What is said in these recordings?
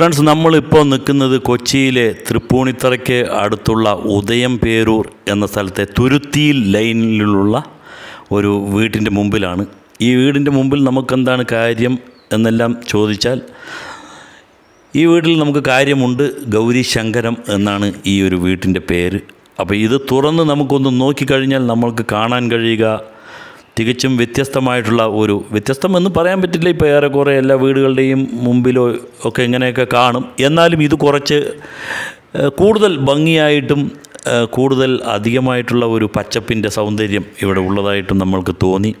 Friends നമ്മളിപ്പോൾ നിൽക്കുന്നത് കൊച്ചിയിലെ തൃപ്പൂണിത്തറയ്ക്ക് അടുത്തുള്ള ഉദയം പേരൂർ എന്ന സ്ഥലത്തെ തുരുത്തിയിൽ ലൈനിലുള്ള ഒരു വീട്ടിന്റെ മുമ്പിലാണ്. ഈ വീടിന്റെ മുമ്പിൽ നമുക്കെന്താണ് കാര്യം എന്നെല്ലാം ചോദിച്ചാൽ ഈ വീട്ടിൽ നമുക്ക് കാര്യമുണ്ട് ഗൗരി ശങ്കരം എന്നാണ് ഈ ഒരു വീട്ടിന്റെ പേര്. അപ്പോൾ ഇത് തുറന്ന് നമുക്കൊന്ന് നോക്കിക്കഴിഞ്ഞാൽ നമ്മൾക്ക് കാണാൻ കഴിയുക തികച്ചും വ്യത്യസ്തമായിട്ടുള്ള ഒരു വ്യത്യസ്തം എന്ന് പറയാൻ പറ്റില്ല. ഇപ്പോൾ ഏറെക്കുറെ എല്ലാ വീടുകളുടെയും മുമ്പിലോ ഒക്കെ ഇങ്ങനെയൊക്കെ കാണും. എന്നാലും ഇത് കുറച്ച് കൂടുതൽ ഭംഗിയായിട്ടും കൂടുതൽ അധികമായിട്ടുള്ള ഒരു പച്ചപ്പിന്റെ സൗന്ദര്യം ഇവിടെ ഉള്ളതായിട്ടും നമ്മൾക്ക് തോന്നി.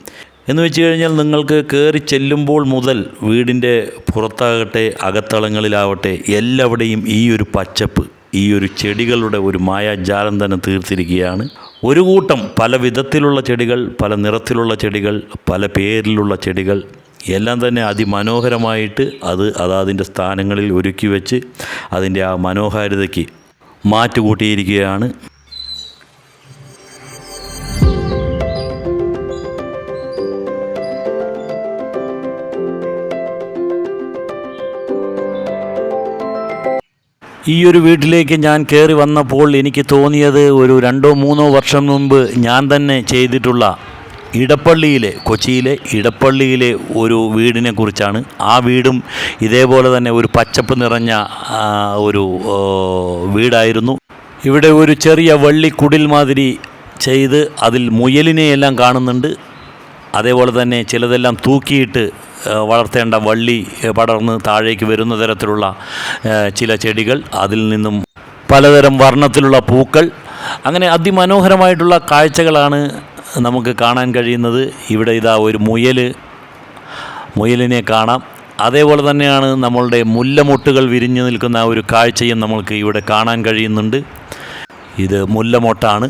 എന്ന് വെച്ച് കഴിഞ്ഞാൽ നിങ്ങൾക്ക് കയറി ചെല്ലുമ്പോൾ മുതൽ വീടിന്റെ പുറത്താകട്ടെ അകത്തളങ്ങളിലാവട്ടെ എല്ലാവിടെയും ഈ ഒരു പച്ചപ്പ് ഈ ഒരു ചെടികളുടെ ഒരു മായാജാലം തന്നെ തീർത്തിരിക്കുകയാണ്. ഒരു കൂട്ടം പല വിധത്തിലുള്ള ചെടികൾ പല നിറത്തിലുള്ള ചെടികൾ പല പേരിലുള്ള ചെടികൾ എല്ലാം തന്നെ അതിമനോഹരമായിട്ട് അത് അതാതിന്റെ സ്ഥാനങ്ങളിൽ ഒരുക്കി വെച്ച് അതിന്റെ ആ മനോഹാരിതയ്ക്ക് മാറ്റുകൂട്ടിയിരിക്കുകയാണ്. ഈ ഒരു വീട്ടിലേക്ക് ഞാൻ കയറി വന്നപ്പോൾ എനിക്ക് തോന്നിയത് ഒരു രണ്ടോ മൂന്നോ വർഷം മുമ്പ് ഞാൻ തന്നെ ചെയ്തിട്ടുള്ള ഇടപ്പള്ളിയിലെ കൊച്ചിയിലെ ഇടപ്പള്ളിയിലെ ഒരു വീടിനെ കുറിച്ചാണ്. ആ വീടും ഇതേപോലെ തന്നെ ഒരു പച്ചപ്പ് നിറഞ്ഞ ഒരു വീടായിരുന്നു. ഇവിടെ ഒരു ചെറിയ വള്ളിക്കുടിൽ മാതിരി ചെയ്ത് അതിൽ മുയലിനെയെല്ലാം കാണുന്നുണ്ട്. അതേപോലെ തന്നെ ചിലതെല്ലാം തൂക്കിയിട്ട് വളർത്തേണ്ട വള്ളി പടർന്ന് താഴേക്ക് വരുന്ന തരത്തിലുള്ള ചില ചെടികൾ അതിൽ നിന്നും പലതരം വർണത്തിലുള്ള പൂക്കൾ. അങ്ങനെ അതിമനോഹരമായിട്ടുള്ള കാഴ്ചകളാണ് നമുക്ക് കാണാൻ കഴിയുന്നത്. ഇവിടെ ഇതാ ഒരു മുയൽ മുയലിനെ കാണാം. അതേപോലെ തന്നെയാണ് നമ്മളുടെ മുല്ലമൊട്ടുകൾ വിരിഞ്ഞു നിൽക്കുന്ന ഒരു കാഴ്ചയും നമ്മൾക്ക് ഇവിടെ കാണാൻ കഴിയുന്നുണ്ട്. ഇത് മുല്ലമൊട്ടാണ്.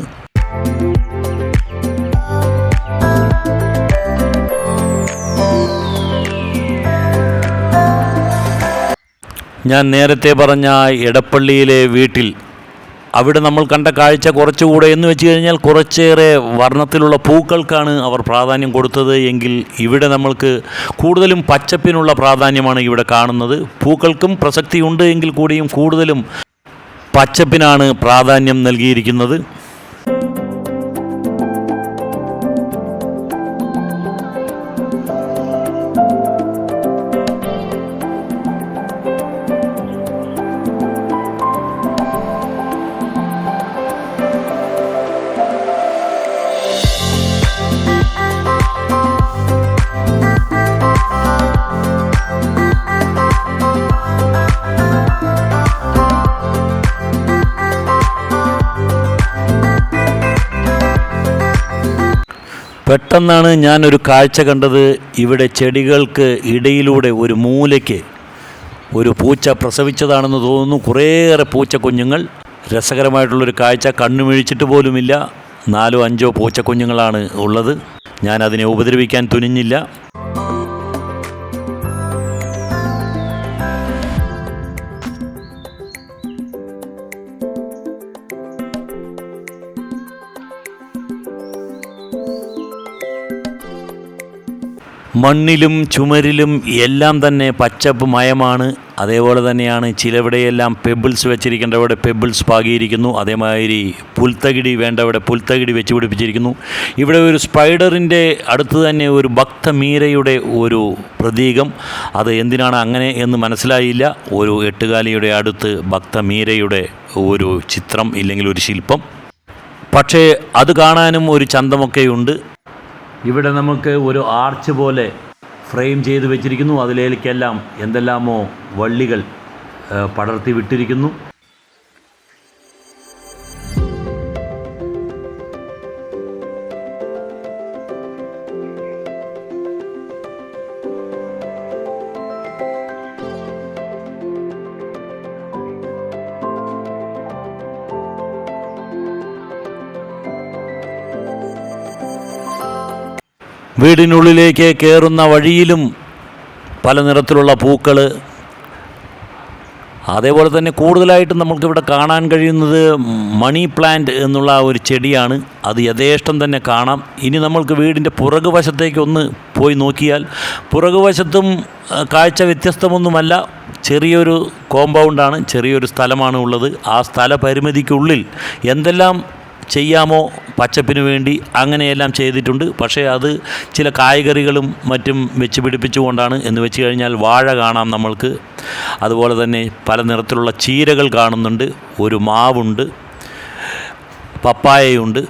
ഞാൻ നേരത്തെ പറഞ്ഞ എടപ്പള്ളിയിലെ വീട്ടിൽ അവിടെ നമ്മൾ കണ്ട കാഴ്ച കുറച്ചുകൂടെ എന്ന് വെച്ച് കഴിഞ്ഞാൽ കുറച്ചേറെ വർണത്തിലുള്ള പൂക്കൾക്കാണ് അവർ പ്രാധാന്യം കൊടുത്തത് എങ്കിൽ ഇവിടെ നമ്മൾക്ക് കൂടുതലും പച്ചപ്പിനുള്ള പ്രാധാന്യമാണ് ഇവിടെ കാണുന്നത്. പൂക്കൾക്കും പ്രസക്തിയുണ്ട് എങ്കിൽ കൂടിയും കൂടുതലും പച്ചപ്പിനാണ് പ്രാധാന്യം നൽകിയിരിക്കുന്നത്. പെട്ടെന്നാണ് ഞാനൊരു കാഴ്ച കണ്ടത് ഇവിടെ ചെടികൾക്ക് ഇടയിലൂടെ ഒരു മൂലയ്ക്ക് ഒരു പൂച്ച പ്രസവിച്ചതാണെന്ന് തോന്നുന്നു. കുറേയേറെ പൂച്ച കുഞ്ഞുങ്ങൾ രസകരമായിട്ടുള്ളൊരു കാഴ്ച. കണ്ണുമിഴിച്ചിട്ട് പോലുമില്ല. നാലോ അഞ്ചോ പൂച്ച കുഞ്ഞുങ്ങളാണ് ഉള്ളത്. ഞാൻ അതിനെ ഉപദ്രവിക്കാൻ തുനിഞ്ഞില്ല. മണ്ണിലും ചുമരിലും എല്ലാം തന്നെ പച്ചപ്പ് മയമാണ്. അതേപോലെ തന്നെയാണ് ചിലവിടെയെല്ലാം പെബിൾസ് വെച്ചിരിക്കേണ്ടവിടെ പെബിൾസ് പാകിയിരിക്കുന്നു. അതേമാതിരി പുൽത്തകിടി വേണ്ടവിടെ പുൽത്തകിടി വെച്ച് പിടിപ്പിച്ചിരിക്കുന്നു. ഇവിടെ ഒരു സ്പൈഡറിന്റെ അടുത്ത് തന്നെ ഒരു ഭക്തമീരയുടെ ഒരു പ്രതീകം. അത് എന്തിനാണ് അങ്ങനെ എന്ന് മനസ്സിലായില്ല. ഒരു എട്ടുകാലിയുടെ അടുത്ത് ഭക്തമീരയുടെ ഒരു ചിത്രം ഇല്ലെങ്കിൽ ഒരു ശില്പം. പക്ഷേ അത് കാണാനും ഒരു ചന്തമൊക്കെയുണ്ട്. ഇവിടെ നമുക്ക് ഒരു ആർച്ച് പോലെ ഫ്രെയിം ചെയ്ത് വെച്ചിരിക്കുന്നു. അതിലേക്കെല്ലാം എന്തെല്ലാമോ വള്ളികൾ പടർത്തി വിട്ടിരിക്കുന്നു. വീടിനുള്ളിലേക്ക് കയറുന്ന വഴിയിലും പല നിറത്തിലുള്ള പൂക്കൾ അതേപോലെ തന്നെ കൂടുതലായിട്ടും നമുക്കിവിടെ കാണാൻ കഴിയുന്നത് മണി പ്ലാന്റ് എന്നുള്ള ഒരു ചെടിയാണ്. അത് യഥേഷ്ടം തന്നെ കാണാം. ഇനി നമ്മൾക്ക് വീടിന്റെ പുറകുവശത്തേക്ക് ഒന്ന് പോയി നോക്കിയാൽ പുറകുവശത്തും വശത്തും കാഴ്ച വ്യത്യസ്തമൊന്നുമല്ല. ചെറിയൊരു കോമ്പൗണ്ടാണ് ചെറിയൊരു സ്ഥലമാണ് ഉള്ളത്. ആ സ്ഥല പരിമിതിക്കുള്ളിൽ എന്തെല്ലാം ചെയ്യാമോ പച്ചപ്പിന് വേണ്ടി? അങ്ങനെയെല്ലാം ചെയ്തിട്ടുണ്ട്. പക്ഷേ അത് ചില കായ്കറികളും മറ്റും വെച്ച് പിടിപ്പിച്ചുകൊണ്ടാണ് എന്ന് വെച്ച് കഴിഞ്ഞാൽ വാഴ കാണാം നമ്മൾക്ക്. അതുപോലെ തന്നെ പല നിറത്തിലുള്ള ചീരകൾ കാണുന്നുണ്ട്. ഒരു മാവുണ്ട്. പപ്പായയുണ്ട്.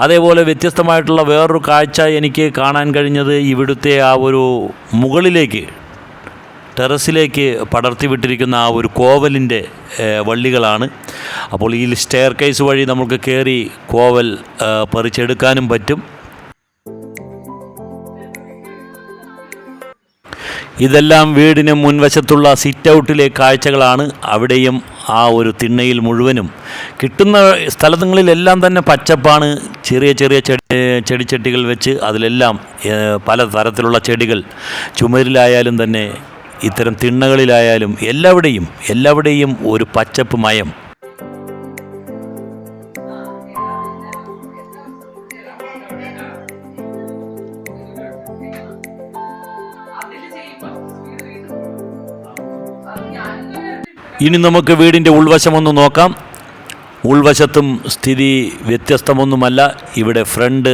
അതേപോലെ വ്യത്യസ്തമായിട്ടുള്ള വേറൊരു കാഴ്ച എനിക്ക് കാണാൻ കഴിഞ്ഞത് ഇവിടുത്തെ ആ ഒരു മുകളിലേക്ക് ടെറസിലേക്ക് പടർത്തി വിട്ടിരിക്കുന്ന ആ ഒരു കോവലിന്റെ വള്ളികളാണ്. അപ്പോൾ ഈ സ്റ്റെയർ കേസ് വഴി നമുക്ക് കയറി കോവൽ പറിച്ചെടുക്കാനും പറ്റും. ഇതെല്ലാം വീടിന് മുൻവശത്തുള്ള സിറ്റ് ഔട്ടിലെ കാഴ്ചകളാണ്. അവിടെയും ആ ഒരു തിണ്ണയിൽ മുഴുവനും. കിട്ടുന്ന സ്ഥലങ്ങളിലെല്ലാം തന്നെ പച്ചപ്പാണ്. ചെറിയ ചെറിയ ചെടി ചെടിച്ചട്ടികൾ വെച്ച് അതിലെല്ലാം പല തരത്തിലുള്ള ചെടികൾ. ചുമരിലായാലും തന്നെ ഇത്തരം തിണ്ണകളിലായാലും എല്ലാവിടെയും എല്ലാവിടെയും ഒരു പച്ചപ്പ് മയം. ഇനി നമുക്ക് വീടിന്റെ ഉൾവശമൊന്ന് നോക്കാം. ഉൾവശത്തും സ്ഥിതി വ്യത്യസ്തമൊന്നുമല്ല. ഇവിടെ ഫ്രണ്ട്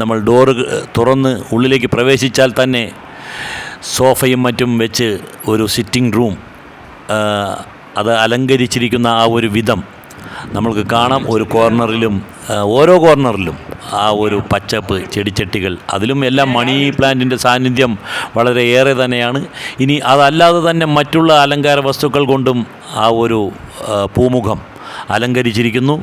നമ്മൾ ഡോറ് തുറന്ന് ഉള്ളിലേക്ക് പ്രവേശിച്ചാൽ തന്നെ സോഫയും മറ്റും വെച്ച് ഒരു സിറ്റിംഗ് റൂം അത് അലങ്കരിച്ചിരിക്കുന്ന ആ ഒരു വിധം നമ്മൾക്ക് കാണാം ഒരു കോർണറിലും ഓരോ കോർണറിലും ആ ഒരു പച്ചപ്പ് ചെടിച്ചട്ടികൾ. അതിലും എല്ലാം മണി പ്ലാന്റിന്റെ സാന്നിധ്യം വളരെ ഏറെ തന്നെയാണ്. ഇനി അതല്ലാതെ തന്നെ മറ്റുള്ള അലങ്കാര വസ്തുക്കൾ കൊണ്ടും ആ ഒരു പൂമുഖം അലങ്കരിച്ചിരിക്കുന്നു.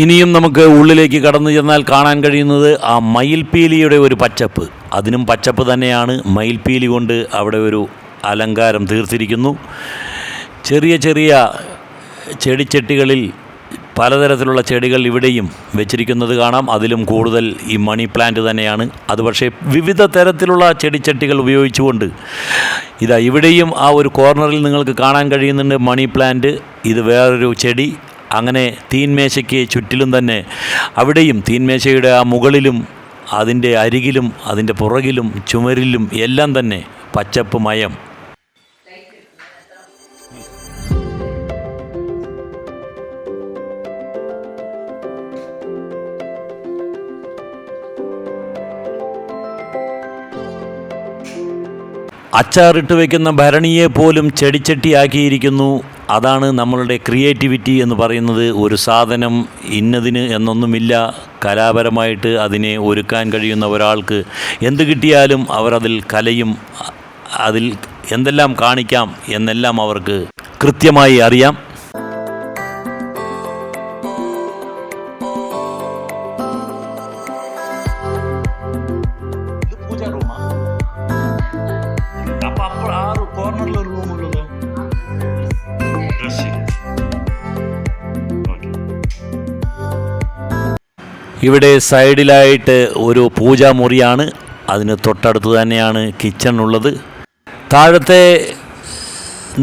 ഇനിയും നമുക്ക് ഉള്ളിലേക്ക് കടന്നു ചെന്നാൽ കാണാൻ കഴിയുന്നത് ആ മയിൽപീലിയുടെ ഒരു പച്ചപ്പ്. അതിനും പച്ചപ്പ് തന്നെയാണ് മയിൽപീലി കൊണ്ട് അവിടെ ഒരു അലങ്കാരം തീർത്തിരിക്കുന്നു. ചെറിയ ചെറിയ ചെടിച്ചട്ടികളിൽ പലതരത്തിലുള്ള ചെടികൾ ഇവിടെയും വെച്ചിരിക്കുന്നത് കാണാം. അതിലും കൂടുതൽ ഈ മണി പ്ലാന്റ് തന്നെയാണ്. അത് പക്ഷേ വിവിധ തരത്തിലുള്ള ചെടിച്ചട്ടികൾ ഉപയോഗിച്ചുകൊണ്ട് ഇതാ ഇവിടെയും ആ ഒരു കോർണറിൽ നിങ്ങൾക്ക് കാണാൻ കഴിയുന്നുണ്ട് മണി പ്ലാന്റ്. ഇത് വേറൊരു ചെടി. അങ്ങനെ തീൻമേശയ്ക്ക് ചുറ്റിലും തന്നെ അവിടെയും തീൻമേശയുടെ ആ മുകളിലും അതിന്റെ അരികിലും അതിന്റെ പുറകിലും ചുമരിലും എല്ലാം തന്നെ പച്ചപ്പ് മയം. അച്ചാറിട്ട് വയ്ക്കുന്ന ഭരണിയെ പോലും ചെടിച്ചട്ടിയാക്കിയിരിക്കുന്നു അതാണ് നമ്മളുടെ ക്രിയേറ്റിവിറ്റി എന്ന് പറയുന്നത് ഒരു സാധനം ഇന്നതിന് എന്നൊന്നുമില്ല. കലാപരമായിട്ട് അതിനെ ഒരുക്കാൻ കഴിയുന്ന ഒരാൾക്ക് എന്ത് കിട്ടിയാലും അവരതിൽ കലയും അതിൽ എന്തെല്ലാം കാണിക്കാം എന്നെല്ലാം അവർക്ക് കൃത്യമായി അറിയാം. ഇവിടെ സൈഡിലായിട്ട് ഒരു പൂജാമുറിയാണ്. അതിന് തൊട്ടടുത്ത് തന്നെയാണ് കിച്ചൺ ഉള്ളത്. താഴത്തെ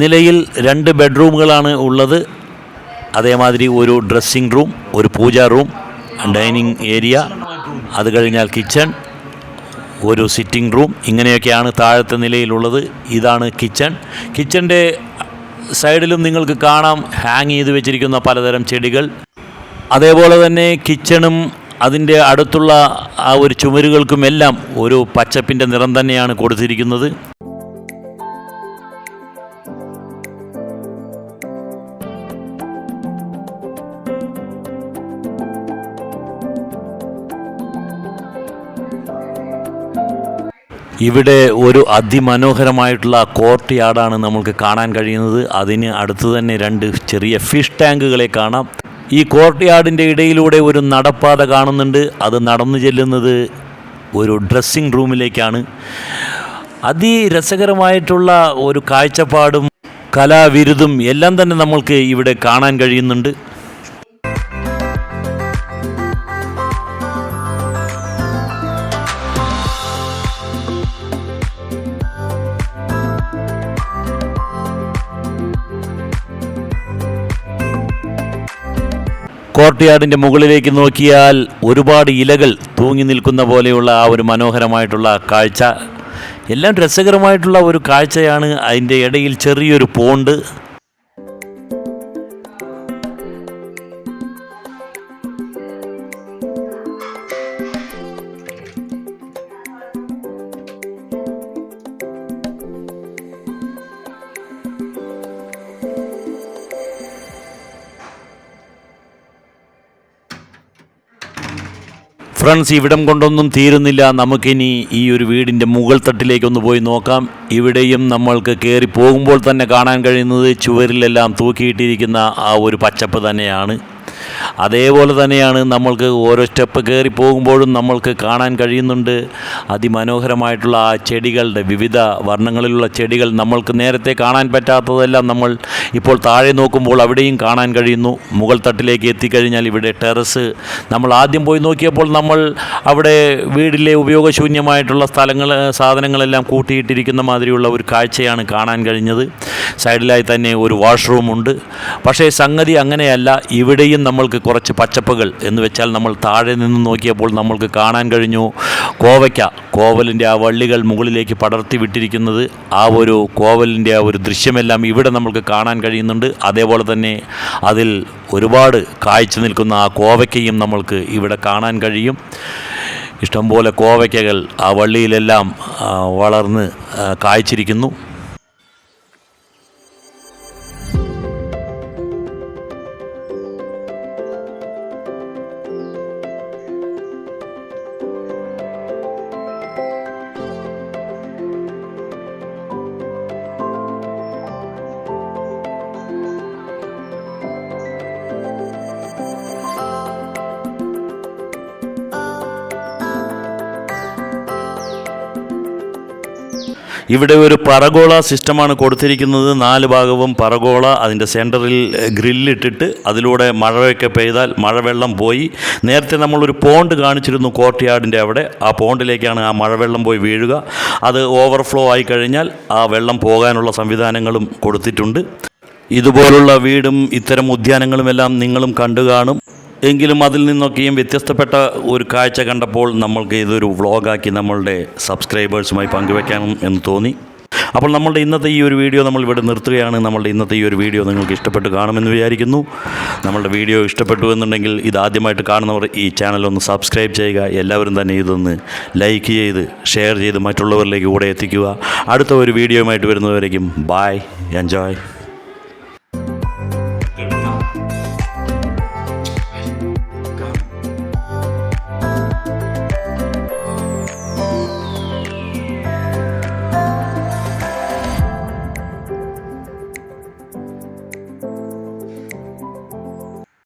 നിലയിൽ രണ്ട് ബെഡ്റൂമുകളാണ് ഉള്ളത്. അതേമാതിരി ഒരു ഡ്രസ്സിംഗ് റൂം ഒരു പൂജാ റൂം ഡൈനിങ് ഏരിയ അത് കഴിഞ്ഞാൽ കിച്ചൺ ഒരു സിറ്റിംഗ് റൂം ഇങ്ങനെയൊക്കെയാണ് താഴത്തെ നിലയിലുള്ളത്. ഇതാണ് കിച്ചൺ കിച്ചന്റെ സൈഡിലും നിങ്ങൾക്ക് കാണാം ഹാങ് ചെയ്ത് വെച്ചിരിക്കുന്ന പലതരം ചെടികൾ. അതേപോലെ തന്നെ കിച്ചണും അതിന്റെ അടുത്തുള്ള ആ ഒരു ചുമരുകൾക്കുമെല്ലാം ഒരു പച്ചപ്പിന്റെ നിറം തന്നെയാണ് കൊടുത്തിരിക്കുന്നത്. ഇവിടെ ഒരു അതിമനോഹരമായിട്ടുള്ള കോർട്ട് യാർഡാണ് നമ്മൾക്ക് കാണാൻ കഴിയുന്നത്. അതിന് അടുത്ത് തന്നെ രണ്ട് ചെറിയ ഫിഷ് ടാങ്കുകളെ കാണാം. ഈ കോർട്ട് യാർഡിന്റെ ഇടയിലൂടെ ഒരു നടപ്പാത കാണുന്നുണ്ട്. അത് നടന്നു ചെല്ലുന്നത് ഒരു ഡ്രസ്സിംഗ് റൂമിലേക്കാണ്. അതിരസകരമായിട്ടുള്ള ഒരു കാഴ്ചപ്പാടും കലാവിരുതും എല്ലാം തന്നെ നമ്മൾക്ക് ഇവിടെ കാണാൻ കഴിയുന്നുണ്ട്. കോർട്ട്യാർഡിന്റെ മുകളിലേക്ക് നോക്കിയാൽ ഒരുപാട് ഇലകൾ തൂങ്ങി നിൽക്കുന്ന പോലെയുള്ള ആ ഒരു മനോഹരമായിട്ടുള്ള കാഴ്ച. എല്ലാം രസകരമായിട്ടുള്ള ഒരു കാഴ്ചയാണ്. അതിന്റെ ഇടയിൽ ചെറിയൊരു പോണ്ട്. ഫ്രണ്ട്സ് ഇവിടം കൊണ്ടൊന്നും തീരുന്നില്ല. നമുക്കിനി ഈ ഒരു വീടിന്റെ മുകൾ തട്ടിലേക്കൊന്ന് പോയി നോക്കാം. ഇവിടെയും നമ്മൾക്ക് കയറി പോകുമ്പോൾ തന്നെ കാണാൻ കഴിയുന്നത് ചുവരിലെല്ലാം തൂക്കിയിട്ടിരിക്കുന്ന ആ ഒരു പച്ചപ്പ് തന്നെയാണ്. അതേപോലെ തന്നെയാണ് നമ്മൾക്ക് ഓരോ സ്റ്റെപ്പ് കയറി പോകുമ്പോഴും നമ്മൾക്ക് കാണാൻ കഴിയുന്നുണ്ട്. അതിമനോഹരമായിട്ടുള്ള ആ ചെടികളുടെ വിവിധ വർണങ്ങളിലുള്ള ചെടികൾ നമ്മൾക്ക് നേരത്തെ കാണാൻ പറ്റാത്തതെല്ലാം നമ്മൾ ഇപ്പോൾ താഴെ നോക്കുമ്പോൾ അവിടെയും കാണാൻ കഴിയുന്നു. മുകൾ തട്ടിലേക്ക് എത്തിക്കഴിഞ്ഞാൽ ഇവിടെ ടെറസ്. നമ്മൾ ആദ്യം പോയി നോക്കിയപ്പോൾ നമ്മൾ അവിടെ വീടിലെ ഉപയോഗശൂന്യമായിട്ടുള്ള സ്ഥലങ്ങൾ സാധനങ്ങളെല്ലാം കൂട്ടിയിട്ടിരിക്കുന്ന മാതിരിയുള്ള ഒരു കാഴ്ചയാണ് കാണാൻ കഴിഞ്ഞത്. സൈഡിലായി തന്നെ ഒരു വാഷ്റൂമുണ്ട്. പക്ഷേ സംഗതി അങ്ങനെയല്ല. ഇവിടെയും നമ്മൾക്ക് കുറച്ച് പച്ചപ്പുകൾ എന്ന് വെച്ചാൽ നമ്മൾ താഴെ നിന്ന് നോക്കിയപ്പോൾ നമ്മൾക്ക് കാണാൻ കഴിഞ്ഞു കോവയ്ക്ക. കോവലിന്റെ ആ വള്ളികൾ മുകളിലേക്ക് പടർത്തി വിട്ടിരിക്കുന്നത് ആ ഒരു കോവലിന്റെ ആ ഒരു ദൃശ്യമെല്ലാം ഇവിടെ നമ്മൾക്ക് കാണാൻ കഴിയുന്നുണ്ട്. അതേപോലെ തന്നെ അതിൽ ഒരുപാട് കാഴ്ച നിൽക്കുന്ന ആ കോവയ്ക്കയും നമ്മൾക്ക് ഇവിടെ കാണാൻ കഴിയും. ഇഷ്ടംപോലെ കോവയ്ക്കകൾ ആ വള്ളിയിലെല്ലാം വളർന്ന് കായ്ച്ചിരിക്കുന്നു. ഇവിടെ ഒരു പറഗോള സിസ്റ്റമാണ് കൊടുത്തിരിക്കുന്നത്. നാല് ഭാഗവും പറഗോള അതിന്റെ സെന്ററിൽ ഗ്രില്ലിട്ടിട്ട് അതിലൂടെ മഴയൊക്കെ പെയ്താൽ മഴവെള്ളം പോയി. നേരത്തെ നമ്മളൊരു പോണ്ട് കാണിച്ചിരുന്നു കോർട്ട് യാർഡിന്റെ അവിടെ. ആ പോണ്ടിലേക്കാണ് ആ മഴവെള്ളം പോയി വീഴുക. അത് ഓവർഫ്ലോ ആയി കഴിഞ്ഞാൽ ആ വെള്ളം പോകാനുള്ള സംവിധാനങ്ങളും കൊടുത്തിട്ടുണ്ട്. ഇതുപോലുള്ള വീടും ഇത്തരം ഉദ്യാനങ്ങളുമെല്ലാം നിങ്ങളും കണ്ടു കാണും. എങ്കിലും അതിൽ നിന്നൊക്കെയും വ്യത്യസ്തപ്പെട്ട ഒരു കാഴ്ച കണ്ടപ്പോൾ നമ്മൾക്ക് ഇതൊരു വ്ളോഗാക്കി നമ്മളുടെ സബ്സ്ക്രൈബേഴ്സുമായി പങ്കുവെക്കണം എന്ന് തോന്നി. അപ്പോൾ നമ്മളുടെ ഇന്നത്തെ ഈ ഒരു വീഡിയോ നമ്മൾ ഇവിടെ നിർത്തുകയാണ്. നമ്മളുടെ ഇന്നത്തെ ഈ ഒരു വീഡിയോ നിങ്ങൾക്ക് ഇഷ്ടപ്പെട്ട് കാണുമെന്ന് വിചാരിക്കുന്നു. നമ്മളുടെ വീഡിയോ ഇഷ്ടപ്പെട്ടു എന്നുണ്ടെങ്കിൽ ഇത് ആദ്യമായിട്ട് കാണുന്നവർ ഈ ചാനൽ ഒന്ന് സബ്സ്ക്രൈബ് ചെയ്യുക. എല്ലാവരും തന്നെ ഇതൊന്ന് ലൈക്ക് ചെയ്ത് ഷെയർ ചെയ്ത് മറ്റുള്ളവരിലേക്ക് കൂടെ എത്തിക്കുക. അടുത്ത ഒരു വീഡിയോയുമായിട്ട് വരുന്നവരേക്കും ബായ് എൻജോയ്.